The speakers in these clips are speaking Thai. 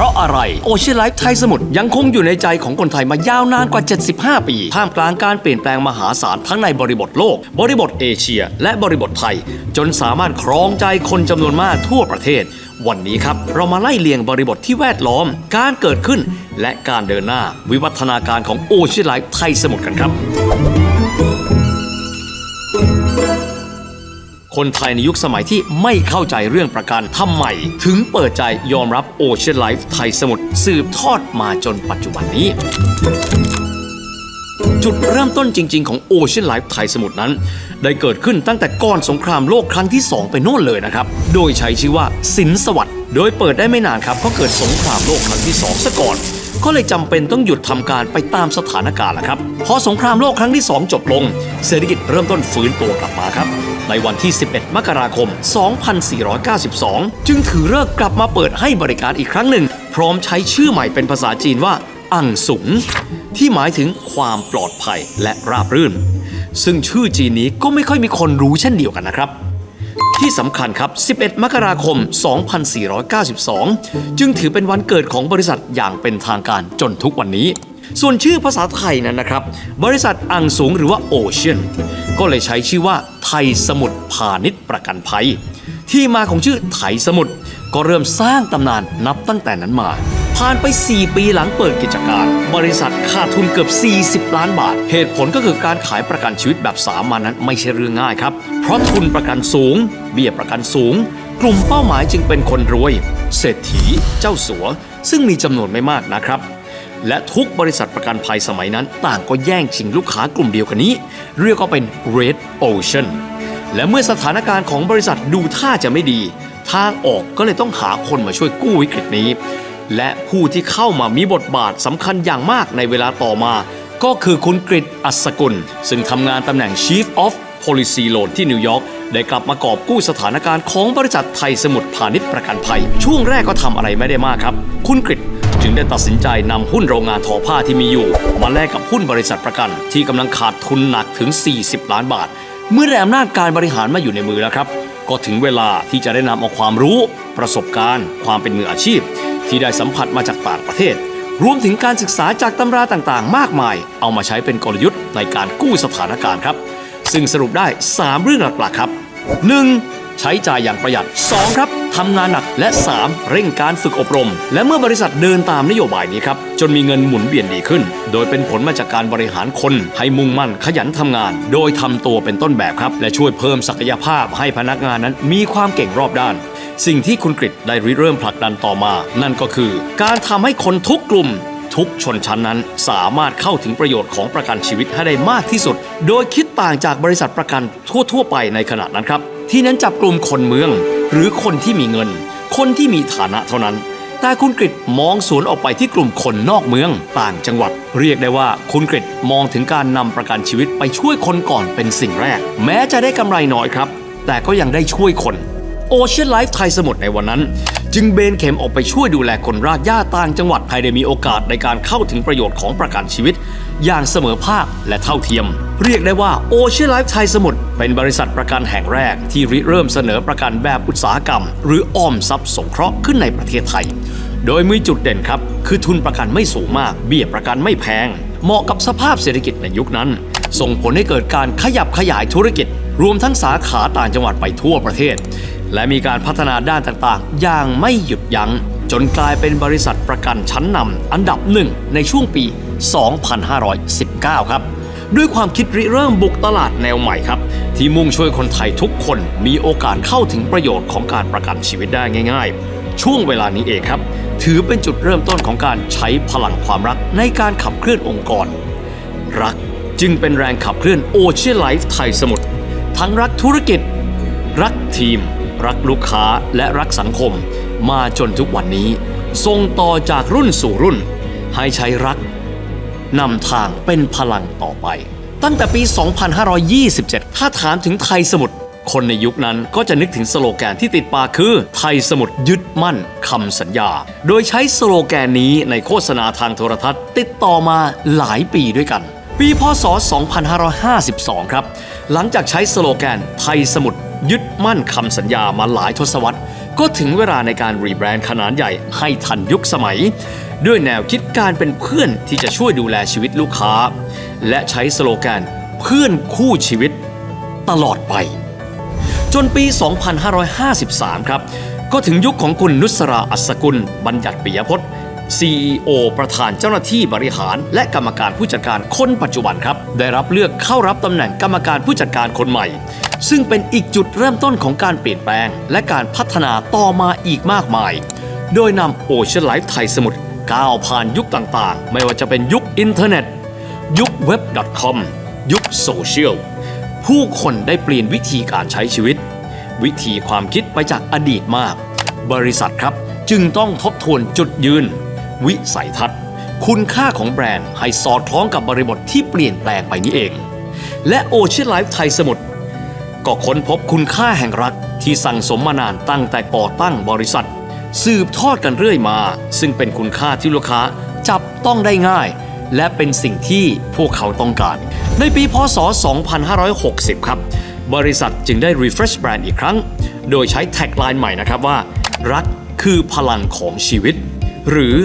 ราะอะไรโอเชียนไลฟ์ไทยสมุทรยังคงอยู่ในใจของคนไทยมายาวนานกว่า 75 ปี ท่ามกลางการเปลี่ยนแปลงมหาศาลทั้งในบริบทโลก บริบทเอเชีย และบริบทไทย จนสามารถครองใจคนจำนวนมากทั่วประเทศ วันนี้ครับ เรามาไล่เลียงบริบทที่แวดล้อม การเกิดขึ้น และการเดินหน้า วิวัฒนาการของโอเชียนไลฟ์ไทยสมุทรกันครับ คนไทยในยุคสมัยที่ไม่เข้าใจเรื่องประกันทำไม ถึงเปิดใจยอมรับโอเชียนไลฟ์ไทยสมุทรสืบทอดมาจนปัจจุบันนี้ จุดเริ่มต้นจริง ๆ ของโอเชียนไลฟ์ไทยสมุทรนั้น ได้เกิดขึ้นตั้งแต่ก่อนสงครามโลกครั้งที่ 2 ไปโน่นเลยนะครับ โดยใช้ชื่อว่าสินสวัสด์โดยเปิดได้ไม่นานครับก็เกิดสงครามโลกครั้งที่ 2 ซะก่อน ก็เลยจำเป็นต้องหยุดทำการไปตามสถานการณ์ละครับ พอสงครามโลกครั้งที่ 2 จบลง เศรษฐกิจเริ่มต้นฟื้นตัวกลับมาครับ ในวันที่ 11 มกราคม 2492 จึงถือเลิกกลับมาเปิดให้บริการอีกครั้งหนึ่ง พร้อมใช้ชื่อใหม่เป็นภาษาจีนว่า อังสุง ที่หมายถึงความปลอดภัยและราบรื่น ซึ่งชื่อจีนนี้ก็ไม่ค่อยมีคนรู้เช่นเดียวกันนะครับ ที่สำคัญครับ 11 มกราคม 2492 จึงถือเป็นวันเกิดของบริษัทอย่างเป็นทางการจนทุกวันนี้ ส่วนชื่อภาษาไทยนั้นนะครับ บริษัทอังสูงหรือว่าโอเชียนก็เลยใช้ชื่อว่าไทยสมุทรพาณิชย์ประกันภัย ที่มาของชื่อไทยสมุทรก็เริ่มสร้างตำนานนับตั้งแต่นั้นมา ผ่านไป 4 ปีหลังเปิดกิจการ บริษัทขาดทุนเกือบ 40 ล้านบาท เหตุผลก็คือการขายประกันชีวิตแบบสามัญนั้นไม่ใช่เรื่องง่ายครับ เพราะทุนประกันสูง เบี้ยประกันสูง กลุ่มเป้าหมายจึงเป็นคนรวย เศรษฐี เจ้าสัว ซึ่งมีจำนวนไม่มากนะครับและทุกบริษัทประกันภัยสมัยนั้น ต่างก็แย่งชิงลูกค้ากลุ่มเดียวกันนี้ เรียกว่าเป็น Red Ocean และเมื่อสถานการณ์ของบริษัทดูท่าจะไม่ดี ทางออกก็เลยต้องหาคนมาช่วยกู้วิกฤตนี้ และผู้ที่เข้ามามีบทบาทสำคัญอย่างมากในเวลาต่อมา ก็คือคุณกริตอัศกุล ซึ่งทำงานตำแหน่ง Chief of Policy Loan ที่นิวยอร์กได้กลับมากอบกู้สถานการณ์ของบริษัทไทยสมุทรพาณิชย์ประกันภัย ช่วงแรกก็ทำอะไรไม่ได้มากครับ คุณกริตจึงได้ตัดสินใจนำหุ้นโรงงานทอผ้าที่มีอยู่ มาแลกกับหุ้นบริษัทประกัน ที่กำลังขาดทุนหนักถึง 40 ล้านบาท เมื่อได้อำนาจการบริหารมาอยู่ในมือแล้วครับ ก็ถึงเวลาที่จะได้นำเอาความรู้ ประสบการณ์ ความเป็นมืออาชีพ ที่ได้สัมผัสมาจากต่างประเทศ รวมถึงการศึกษาจากตำราต่างๆ มากมาย เอามาใช้เป็นกลยุทธ์ในการกู้สถานการณ์ครับ ซึ่งสรุปได้ 3 เรื่องหลักๆครับ 1. ใช้จ่ายอย่างประหยัด 2. ครับทำงานหนักและ 3. เร่งการฝึกอบรม และเมื่อบริษัทเดินตามนโยบายนี้ครับ จนมีเงินหมุนเวียนดีขึ้น โดยเป็นผลมาจากการบริหารคน ให้มุ่งมั่นขยันทำงาน โดยทำตัวเป็นต้นแบบครับ และช่วยเพิ่มศักยภาพให้พนักงานนั้นมีความเก่งรอบด้าน สิ่งที่คุณกริตได้ริเริ่มผลักดันต่อมา นั่นก็คือ การทำให้คนทุกกลุ่ม ทุกชนชั้นนั้นสามารถเข้าถึงประโยชน์ของประกันชีวิตให้ได้มากที่สุด โดยคิดต่างจากบริษัทประกันทั่ว ๆ ไปในขณะนั้นครับ ที่นั้นจับกลุ่มคนเมือง หรือคนที่มีเงิน คนที่มีฐานะเท่านั้นแต่คุณกริตมองสวนออกไปที่กลุ่มคนนอกเมืองต่างจังหวัด เรียกได้ว่าคุณกริตมองถึงการนำประกันชีวิตไปช่วยคนก่อนเป็นสิ่งแรก แม้จะได้กำไรน้อยครับ แต่ก็ยังได้ช่วยคน โอเชียนไลฟ์ไทยสมุทรในวันนั้น จึงเบนเข็มออกไปช่วยดูแลคนรากหญ้าต่างจังหวัดให้ได้มีโอกาสในการเข้าถึงประโยชน์ของประกันชีวิต อย่างเสมอภาคและเท่าเทียม เรียกได้ว่าโอเชียนไลฟ์ไทยสมุทรเป็นบริษัทประกันแห่งแรก ที่ริเริ่มเสนอประกันแบบอุตสาหกรรม หรือออมทรัพย์สงเคราะห์ขึ้นในประเทศไทย โดยมีจุดเด่นครับ คือทุนประกันไม่สูงมาก เบี้ยประกันไม่แพง เหมาะกับสภาพเศรษฐกิจในยุคนั้น ส่งผลให้เกิดการขยับขยายธุรกิจ รวมทั้งสาขาต่างจังหวัดไปทั่วประเทศ และมีการพัฒนาด้านต่างๆ อย่างไม่หยุดยัง้ง จนกลายเป็นบริษัทประกันชั้นนำอันดับหนึ่งในช่วงปี 2519 ครับด้วยความคิดริเริ่มบุกตลาดแนวใหม่ครับ ที่มุ่งช่วยคนไทยทุกคนมีโอกาสเข้าถึงประโยชน์ของการประกันชีวิตได้ง่าย ๆ ช่วงเวลานี้เองครับ ถือเป็นจุดเริ่มต้นของการใช้พลังความรักในการขับเคลื่อนองค์กร รักจึงเป็นแรงขับเคลื่อนโอเชียนไลฟ์ไทยสมุทรทั้งรักธุรกิจ รักทีม รักลูกค้าและรักสังคม มาจนทุกวันนี้ส่งต่อจากรุ่นสู่รุ่น ให้ใช้รักนำทางเป็นพลังต่อไป ตั้งแต่ปี 2527 ถ้าถามถึงไทยสมุทรคนในยุคนั้นก็จะนึกถึงสโลแกนที่ติดปากคือ ไทยสมุทรยึดมั่นคำสัญญา โดยใช้สโลแกนนี้ในโฆษณาทางโทรทัศน์ ติดต่อมาหลายปีด้วยกัน ปีพศ 2552 ครับ หลังจากใช้สโลแกนไทยสมุทรยึดมั่นคำสัญญามาหลายทศวรรษ ก็ถึงเวลาในการรีแบรนด์ขนาดใหญ่ให้ทันยุคสมัย ด้วยแนวคิดการเป็นเพื่อนที่จะช่วยดูแลชีวิตลูกค้า และใช้สโลแกนเพื่อนคู่ชีวิตตลอดไป จนปี 2553 ครับ ก็ถึงยุคของคุณนุสราอัศกุล บัญญัติปิยพจน์ CEO ประธานเจ้าหน้าที่บริหาร และกรรมการผู้จัดการคนปัจจุบันครับ ได้รับเลือกเข้ารับตำแหน่งกรรมการผู้จัดการคนใหม่ ซึ่งเป็นอีกจุดเริ่มต้นของการเปลี่ยนแปลง และการพัฒนาต่อมาอีกมากมาย โดยนำโอเชียนไลฟ์ไทยสมุทรก้าวผ่านยุคต่างๆ ไม่ว่าจะเป็นยุคอินเทอร์เน็ต ยุคเว็บ .com ยุคโซเชียลผู้คนได้เปลี่ยนวิธีการใช้ชีวิต วิธีความคิดไปจากอดีตมาก บริษัทครับจึงต้องทบทวนจุดยืน วิสัยทัศน์ คุณค่าของแบรนด์ให้สอดคล้องกับบริบทที่เปลี่ยนแปลงไปนี้เอง และโอเชียนไลฟ์ไทยสมุทรก็ค้นพบคุณค่าแห่งรักที่สั่งสมมานานตั้งแต่ก่อตั้งบริษัท สืบทอดกันเรื่อยมา ซึ่งเป็นคุณค่าที่ลูกค้าจับต้องได้ง่าย และเป็นสิ่งที่พวกเขาต้องการ ในปีพศ 2560 ครับ บริษัทจึงได้ refresh brand อีกครั้ง โดยใช้แท็กไลน์ใหม่นะครับว่า รักคือพลังของชีวิต หรือ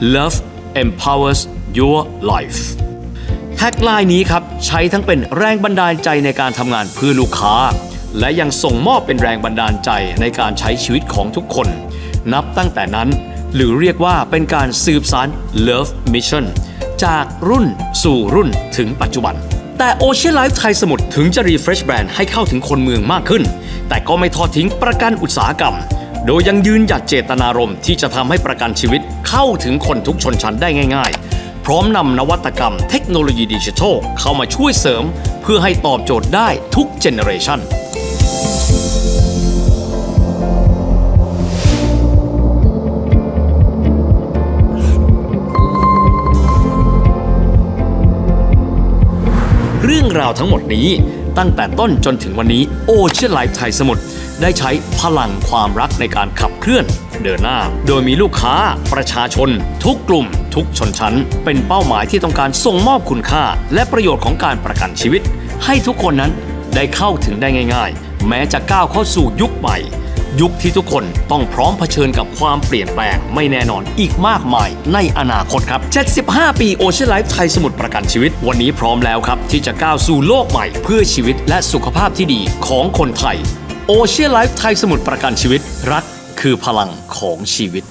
love empowers your life แท็กไลน์นี้ครับ ใช้ทั้งเป็นแรงบันดาลใจในการทำงานเพื่อลูกค้า และยังส่งมอบเป็นแรงบันดาลใจในการใช้ชีวิตของทุกคน นับตั้งแต่นั้น หรือเรียกว่าเป็นการสืบสาร Love Mission จากรุ่นสู่รุ่นถึงปัจจุบัน แต่ Ocean Life ไทยสมุทรถึงจะ refresh brand ให้เข้าถึงคนเมืองมากขึ้น แต่ก็ไม่ทอดทิ้งประกันอุตสาหกรรม โดยยังยืนหยัดเจตนารมณ์ที่จะทำให้ประกันชีวิตเข้าถึงคนทุกชนชั้นได้ง่าย ๆ พร้อมนำนวัตกรรมเทคโนโลยีดิจิทัลเข้ามาช่วยเสริม เพื่อให้ตอบโจทย์ได้ทุกเจเนอเรชัน เรื่องราวทั้งหมดนี้ ตั้งแต่ต้นจนถึงวันนี้โอเชียนไลฟ์ไทยสมุทรได้ใช้พลังความรักในการขับเคลื่อน เดินหน้า โดยมีลูกค้า ประชาชน ทุกกลุ่ม ทุกชนชั้น เป็นเป้าหมายที่ต้องการส่งมอบคุณค่า และประโยชน์ของการประกันชีวิต ให้ทุกคนนั้นได้เข้าถึงได้ง่าย ๆ แม้จะก้าวเข้าสู่ยุคใหม่ ยุคที่ทุกคนต้องพร้อมเผชิญกับความเปลี่ยนแปลงไม่แน่นอนอีกมากมายในอนาคตครับ 75 ปีโอเชียนไลฟ์ไทยสมุทรประกันชีวิต วันนี้พร้อมแล้วครับ ที่จะก้าวสู่โลกใหม่ เพื่อชีวิตและสุขภาพที่ดีของคนไทยโอเชียนไลฟ์ไทยสมุทรประกันชีวิต รักคือพลังของชีวิต